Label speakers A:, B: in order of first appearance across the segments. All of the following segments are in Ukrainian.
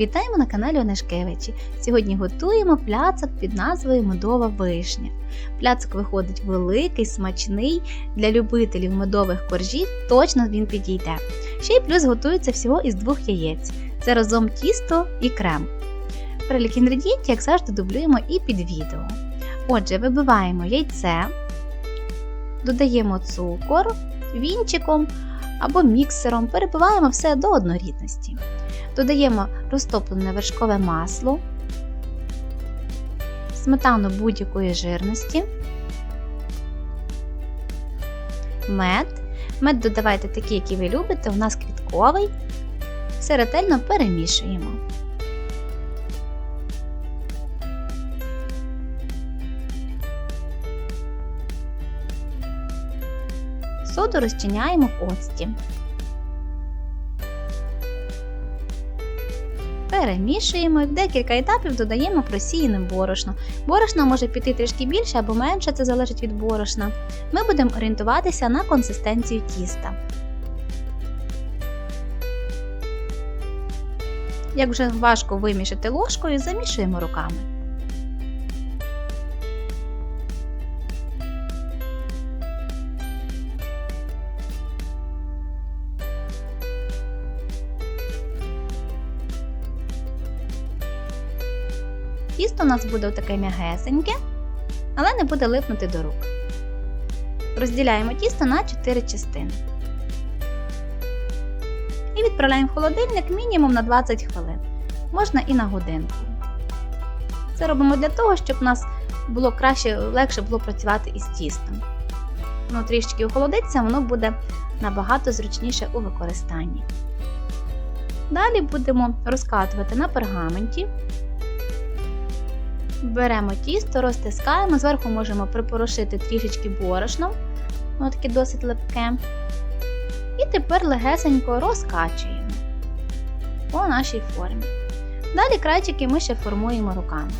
A: Вітаємо на каналі Онешкевичі. Сьогодні готуємо пляцок під назвою Медова вишня. Пляцок виходить великий, смачний. Для любителів медових коржів точно він підійде. Ще й плюс готується всього із двох яєць. Це разом тісто і крем. Перелік інгредієнтів, як завжди, дублюємо і під відео. Отже, вибиваємо яйце, додаємо цукор, вінчиком або міксером, перебиваємо все до однорідності. Додаємо розтоплене вершкове масло, сметану будь-якої жирності, мед. Мед додавайте такий, який ви любите, у нас квітковий. Все ретельно перемішуємо. Соду розчиняємо в оцті. Перемішуємо і в декілька етапів додаємо просіяне борошно. Борошно може піти трішки більше або менше, це залежить від борошна. Ми будемо орієнтуватися на консистенцію тіста. Як вже важко вимішати ложкою, замішуємо руками. Тісто у нас буде таке м'ягесеньке, але не буде липнути до рук. Розділяємо тісто на 4 частини. І відправляємо в холодильник мінімум на 20 хвилин. Можна і на годинку. Це робимо для того, щоб у нас було краще, легше було працювати із тістом. Воно трішки охолодиться, воно буде набагато зручніше у використанні. Далі будемо розкатувати на пергаменті. Беремо тісто, розтискаємо, зверху можемо припорошити трішечки борошном, воно таке досить липке. І тепер легесенько розкачуємо по нашій формі. Далі крайчики ми ще формуємо руками.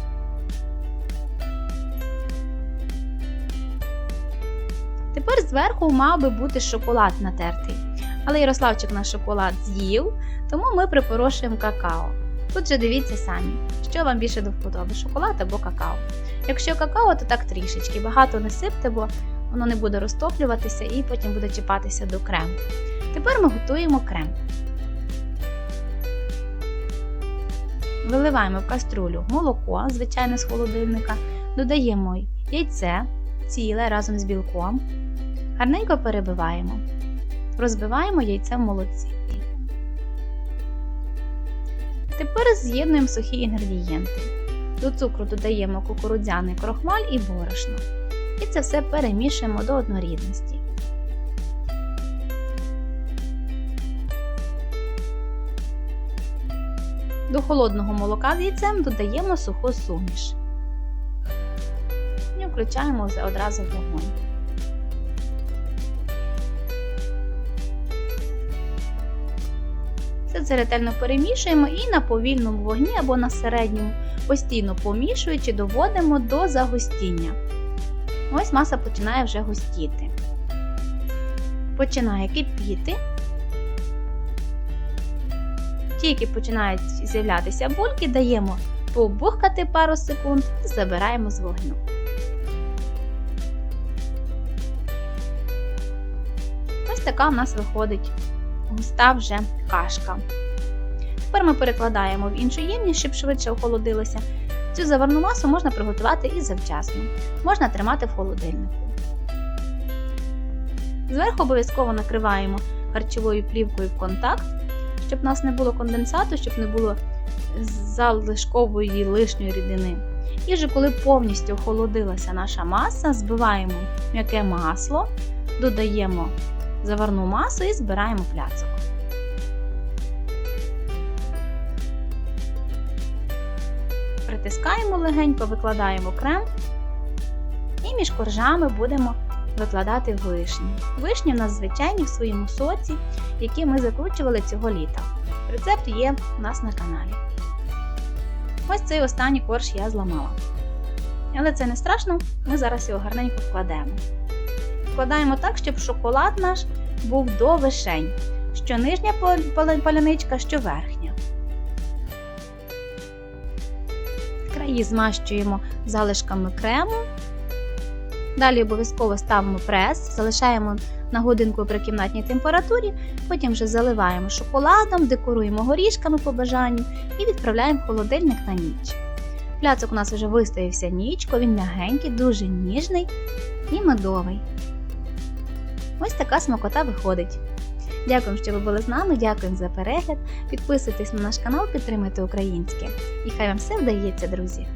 A: Тепер зверху мав би бути шоколад натертий. Але Ярославчик наш шоколад з'їв, тому ми припорошуємо какао. Тут же дивіться самі, що вам більше до вподоби, шоколад або какао. Якщо какао, то так трішечки, багато не сипте, бо воно не буде розтоплюватися і потім буде чіпатися до крему. Тепер ми готуємо крем. Виливаємо в каструлю молоко, звичайне з холодильника, додаємо яйце ціле разом з білком, гарненько перебиваємо, розбиваємо яйце в молоці. Тепер з'єднуємо сухі інгредієнти. До цукру додаємо кукурудзяний крохмаль і борошно. І це все перемішуємо до однорідності. До холодного молока з яйцем додаємо суху суміш. І включаємо одразу в вогонь. Все це ретельно перемішуємо і на повільному вогні або на середньому, постійно помішуючи, доводимо до загустіння. Ось маса починає вже густіти. Починає кипіти. Тільки починають з'являтися бульки, даємо побухкати пару секунд і забираємо з вогню. Ось така в нас виходить густа вже кашка. Тепер ми перекладаємо в іншу ємність, щоб швидше охолодилося. Цю заварну масу можна приготувати і завчасно. Можна тримати в холодильнику. Зверху обов'язково накриваємо харчовою плівкою в контакт, щоб у нас не було конденсату, щоб не було залишкової лишньої рідини. І вже коли повністю охолодилася наша маса, збиваємо м'яке масло, додаємо заварну масу і збираємо пляцок. Притискаємо легенько, викладаємо крем і між коржами будемо викладати вишні. Вишні в нас звичайні в своєму соці, які ми закручували цього літа. Рецепт є у нас на каналі. Ось цей останній корж я зламала. Але це не страшно, ми зараз його гарненько вкладемо. Вкладаємо так, щоб шоколад наш був до вишень, що нижня паляничка, що верхня. краї змащуємо залишками крему. Далі обов'язково ставимо прес, залишаємо на годинку при кімнатній температурі, потім вже заливаємо шоколадом, декоруємо горішками по бажанню і відправляємо в холодильник на ніч. Пляцок у нас вже вистоявся нічко, він м'ягенький, дуже ніжний і медовий. Ось така смакота виходить. Дякую, що ви були з нами, дякуємо за перегляд. Підписуйтесь на наш канал, підтримуйте українське. І хай вам все вдається, друзі!